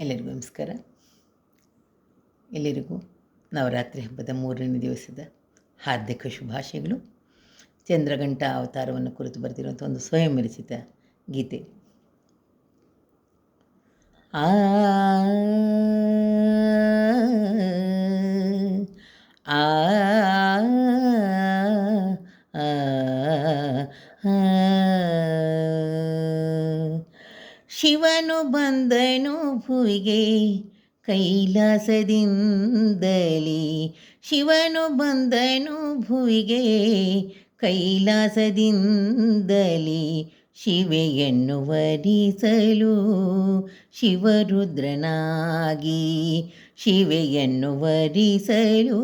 ಎಲ್ಲರಿಗೂ ನಮಸ್ಕಾರ ಎಲ್ಲರಿಗೂ ನವರಾತ್ರಿ ಹಬ್ಬದ ಮೂರನೇ ದಿವಸದ ಹಾರ್ದಿಕ ಶುಭಾಶಯಗಳು ಚಂದ್ರಘಂಟ ಅವತಾರವನ್ನು ಕುರಿತು ಬರೆದಿರುವಂಥ ಒಂದು ಸ್ವಯಂ ವಿರಚಿತ ಗೀತೆ ಆ ಶಿವನು ಬಂದನು ಭುವಿಗೆ ಕೈಲಾಸದಿಂದಲಿ. ಶಿವನು ಬಂದನು ಭುವಿಗೆ ಕೈಲಾಸದಿಂದಲಿ. ಶಿವೆಯನ್ನು ವರಿಸಲು ಶಿವರುದ್ರನಾಗಿ. ಶಿವೆಯನ್ನು ವರಿಸಲು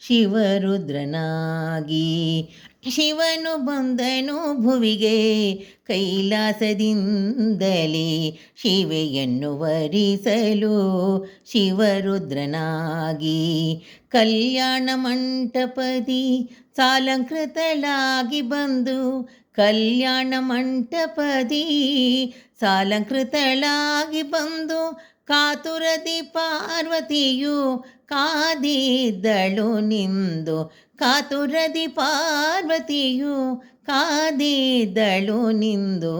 ಶಿವರುದ್ರನಾಗಿ. ಶಿವನು ಬಂದನು ಭುವಿಗೆ, ಕೈಲಾಸದಿಂದಲೇ ಶಿವೆಯನ್ನು ವರಿಸಲು. ಶಿವರುದ್ರನಾಗಿ ಕಲ್ಯಾಣ ಮಂಟಪದಿ ಸಾಲಂಕೃತಳಾಗಿ ಬಂದು, ಕಲ್ಯಾಣ ಮಂಟಪದಿ ಸಾಲಂಕೃತಳಾಗಿ ಬಂದು, ಕಾತುರದಿ ಪಾರ್ವತಿಯು ಕಾದಿದ್ದಳು ನಿಂದು ಕಾತುರದಿ ಪಾರ್ವತಿಯು ಕಾದಿದ್ದಳು ನಿಂದು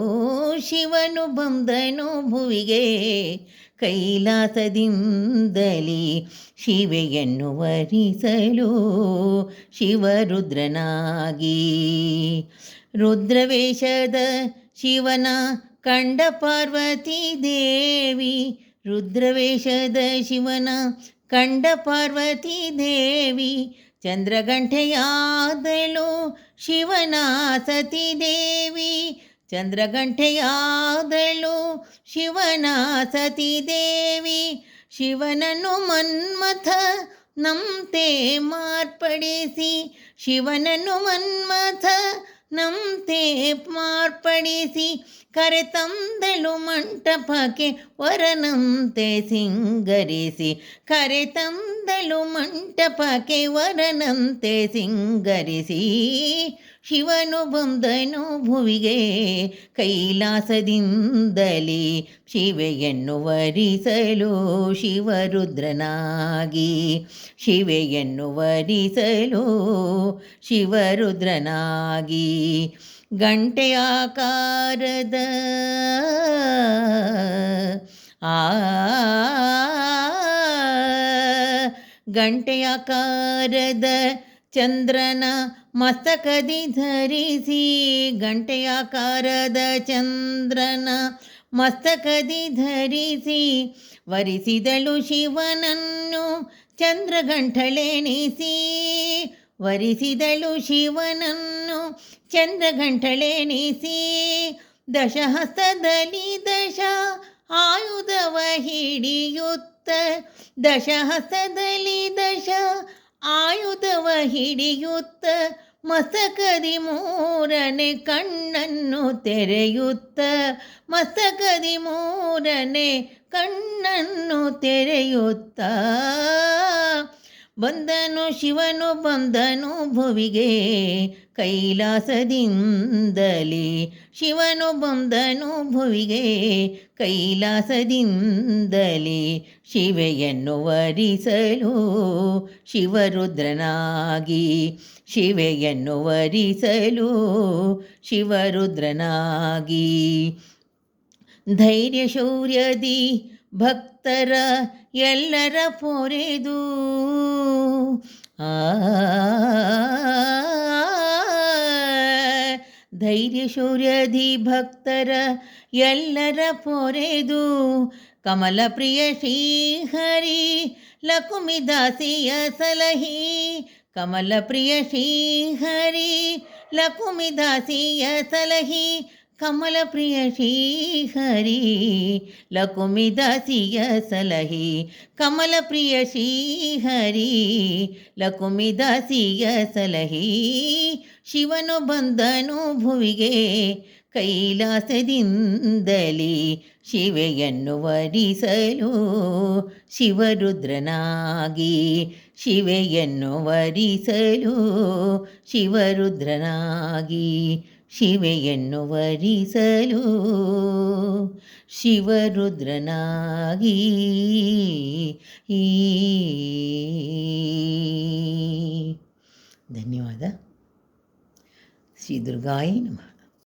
ಶಿವನು ಬಂದನು ಭುವಿಗೆ ಕೈಲಾಸದಿಂದಲಿ ಶಿವೆಯನ್ನು ವರಿಸಲು ಶಿವರುದ್ರನಾಗಿ. ರುದ್ರವೇಷದ ಶಿವನ ಕಂಡ ಪಾರ್ವತಿ ದೇವಿ, ರುದ್ರವೇಷದ ಶಿವನ ಕಂಡ ಪಾರ್ವತಿ ದೇವಿ ಚಂದ್ರಗಂಟೆಯಾದಳು ಶಿವನ ಸತಿ ದೇವಿ ಚಂದ್ರಗಂಟೆಯಾದಳು ಶಿವನ ಸತಿ ದೇವಿ, ಶಿವನನ್ನು ಮನ್ಮಥ ನಂತೆ ಮಾರ್ಪಡಿಸಿ, ಶಿವನನ್ನು ಮನ್ಮಥ ನಂತೆ ಮಾರ್ಪಡಿಸಿ ಕರೆತಂದಳು ಮಂಟಪಕ್ಕೆ ವರನಂತೆ ಸಿಂಗರಿಸಿ ಕರೆತಂದಳು ಮಂಟಪಕ್ಕೆ ವರನಂತೆ ಸಿಂಗರಿಸಿ ಶಿವನು ಬಂದನು ಭುವಿಗೆ ಕೈಲಾಸದಿಂದಲೇ ಶಿವೆಯನ್ನು ವರಿಸಲು ಶಿವರುದ್ರನಾಗಿ. ಶಿವೆಯನ್ನು ವರಿಸಲು ಶಿವರುದ್ರನಾಗಿ. ಗಂಟೆಯಾಕಾರದ ಆ ಗಂಟೆಯಾಕಾರದ ಚಂದ್ರನ ಮಸ್ತಕದಿ ಧರಿಸಿ ಗಂಟೆಯಾಕಾರದ ಚಂದ್ರನ ಮಸ್ತಕದಿ ಧರಿಸಿ ವರಿಸಿದಳು ಶಿವನನ್ನು ಚಂದ್ರಗಂಠಳೆಣಿಸಿ. ವರಿಸಿದಳು ಶಿವನನ್ನು ಚಂದ್ರಗಂಠಳೆಣಿಸಿ. ದಶಹಸ್ತದಲ್ಲಿ ದಶ ಆಯುಧವ ಹಿಡಿಯುತ್ತ ದಶಹಸ್ತದಲ್ಲಿ ದಶ ಆಯುಧವ ಹಿಡಿಯುತ್ತ ಮಸಕದಿ ಮೂರನೆ ಕಣ್ಣನ್ನು ತೆರೆಯುತ್ತ ಮಸಕದಿ ಮೂರನೆ ಕಣ್ಣನ್ನು ತೆರೆಯುತ್ತ ಬಂದನು ಶಿವನು ಬಂದನು ಭುವಿಗೆ ಕೈಲಾಸದಿಂದಲೇ. ಶಿವನು ಬಂದನು ಭುವಿಗೆ ಕೈಲಾಸದಿಂದಲೇ. ಶಿವೆಯನ್ನು ವರಿಸಲು ಶಿವರುದ್ರನಾಗಿ. ಶಿವೆಯನ್ನು ವರಿಸಲು ಶಿವರುದ್ರನಾಗಿ. ಧೈರ್ಯ ಶೌರ್ಯದಿ ಭಕ್ತರ ಎಲ್ಲರ ಪೊರೆದು ಆ ಧೈರ್ಯ ಶೌರ್ಯದಿ ಭಕ್ತರ ಎಲ್ಲರ ಪೊರೆದು ಕಮಲ ಪ್ರಿಯ ಶ್ರೀಹರಿ ಲಕುಮಿ ದಾಸಿಯ ಸಲಹಿ ಕಮಲ ಪ್ರಿಯ ಶ್ರೀಹರಿ ಲಕುಮಿ ದಾಸಿಯ ಸಲಹಿ ಕಮಲ ಪ್ರಿಯ ಶ್ರೀಹರಿ ಲಕುಮಿ ದಾಸಿಯ ಸಲಹಿ. ಕಮಲ ಪ್ರಿಯ ಶ್ರೀಹರಿ ಲಕುಮಿ ದಾಸಿಯ ಸಲಹಿ. ಶಿವನು ಬಂದನು ಭುವಿಗೆ, ಕೈಲಾಸದಿಂದಲೇ ಶಿವೆಯನ್ನು ವರಿಸಲು. ಶಿವರುದ್ರನಾಗಿ ಶಿವೆಯನ್ನು ವರಿಸಲು. ಶಿವರುದ್ರನಾಗಿ ಶಿವೆಯನ್ನು ವರಿಸಲು ಶಿವರುದ್ರನಾಗಿ ಧನ್ಯವಾದ. ಶ್ರೀ ದುರ್ಗಾಯಿ ನಮಃ.